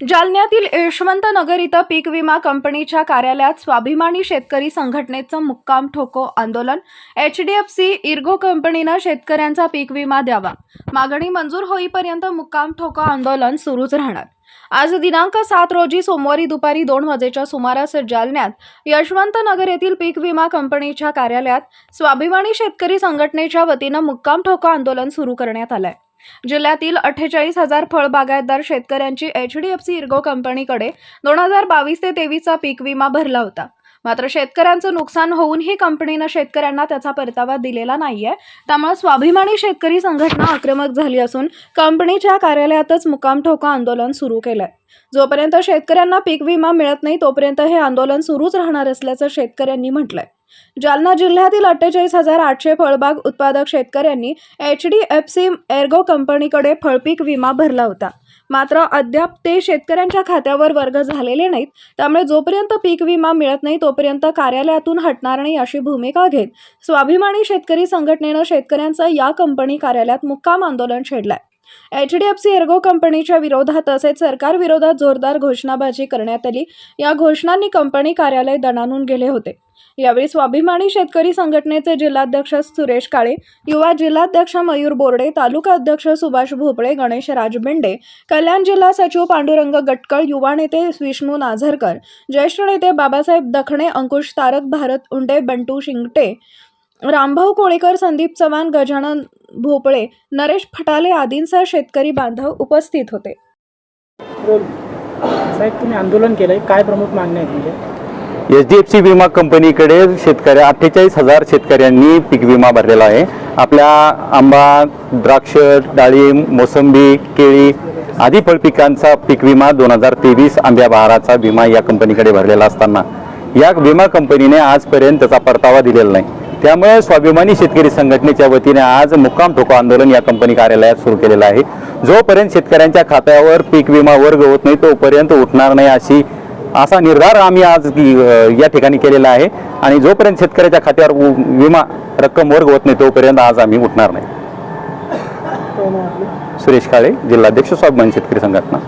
जालन्यातील यशवंत नगर इथं पीक विमा कंपनीच्या कार्यालयात स्वाभिमानी शेतकरी संघटनेचं मुक्काम ठोको आंदोलन. H D F C Ergo कंपनीनं शेतकऱ्यांचा पीक विमा द्यावा. मागणी मंजूर होईपर्यंत मुक्काम ठोको आंदोलन सुरूच राहणार. आज दिनांक सात रोजी सोमवारी दुपारी दोन वाजेच्या सुमारास जालन्यात यशवंत नगर येथील पीक विमा कंपनीच्या कार्यालयात स्वाभिमानी शेतकरी संघटनेच्या वतीनं मुक्काम ठोको आंदोलन सुरू करण्यात आलं आहे जिल्ह्यातील अठ्ठेचाळीस हजार फळबागायतदार शेतकऱ्यांची H D F C Ergo कंपनीकडे दोन हजार बावीस ते तेवीसचा पीक विमा भरला होता. मात्र शेतकऱ्यांचं नुकसान होऊनही कंपनीनं शेतकऱ्यांना त्याचा परतावा दिलेला नाहीये. त्यामुळे स्वाभिमानी शेतकरी संघटना आक्रमक झाली असून कंपनीच्या कार्यालयातच मुकाम ठोका आंदोलन सुरू केलंय. जोपर्यंत शेतकऱ्यांना पीक विमा मिळत नाही तोपर्यंत हे आंदोलन सुरूच राहणार असल्याचं शेतकऱ्यांनी म्हटलंय. जालना जिल्ह्यातील अठ्ठेचाळीस हजार आठशे फळबाग उत्पादक शेतकऱ्यांनी H D F C Ergo कंपनीकडे फळपीक विमा भरला होता. मात्र अद्याप ते शेतकऱ्यांच्या खात्यावर वर्ग झालेले नाहीत. त्यामुळे जोपर्यंत पीक विमा मिळत नाही तोपर्यंत कार्यालयातून हटणार नाही अशी भूमिका घेत स्वाभिमानी शेतकरी संघटनेनं शेतकऱ्यांचं या कंपनी कार्यालयात मुक्काम आंदोलन छेडलंय. H D F C Ergo कंपनीच्या विरोधात तसेच सरकारविरोधात जोरदार घोषणाबाजी करण्यात आली. या घोषणांनी कंपनी कार्यालय दणानून गेले होते. यावेळी स्वाभिमानी शेतकरी संघटनेचे जिल्हाध्यक्ष सुरेश काळे युवा जिल्हाध्यक्ष मयूर बोर्डे तालुका अध्यक्ष सुभाष भोपळे गणेश राजबेंडे कल्याण जिल्हा सचिव पांडुरंग गटकळ युवा नेते विष्णू नाझरकर ज्येष्ठ नेते बाबासाहेब दखणे अंकुश तारक भारत उंडे बंटू शिंगटे रामभाऊ कोळेकर संदीप चव्हाण गजानन भोपळे नरेश फटाले आदींसह शेतकरी बांधव उपस्थित होते. साहेब तुम्ही आंदोलन केलंय. काय प्रमुख मागण्या आहेत म्हणजे एच डी एफ सी विमा कंपनीकडे शेतकऱ्या अठ्ठेचाळीस हजार शेतकऱ्यांनी पीक विमा भरलेला आहे. आपल्या आंबा द्राक्ष डाळिंब मोसंबी केळी आदी फळपिकांचा पीक विमा दोन हजार तेवीस आंब्या बहाराचा विमा या कंपनीकडे भरलेला असताना. या विमा कंपनीने आजपर्यंत त्याचा परतावा दिलेला नाही. त्यामुळे स्वाभिमानी शेतकरी संघटनेच्या वतीने आज मुक्काम ठोको आंदोलन या कंपनी कार्यालयात सुरू केलेलं आहे. जोपर्यंत शेतकऱ्यांच्या खात्यावर पीक विमा वर्ग होत नाही तोपर्यंत उठणार नाही अशी असा निर्धार आम्ही आज या ठिकाणी केलेला आहे. आणि जोपर्यंत शेतकऱ्याच्या खात्यावर विमा रक्कम वर्ग होत नाही तोपर्यंत आज आम्ही उठणार नाही? सुरेश काळे जिल्हाध्यक्ष स्वाभिमानी शेतकरी संघटना.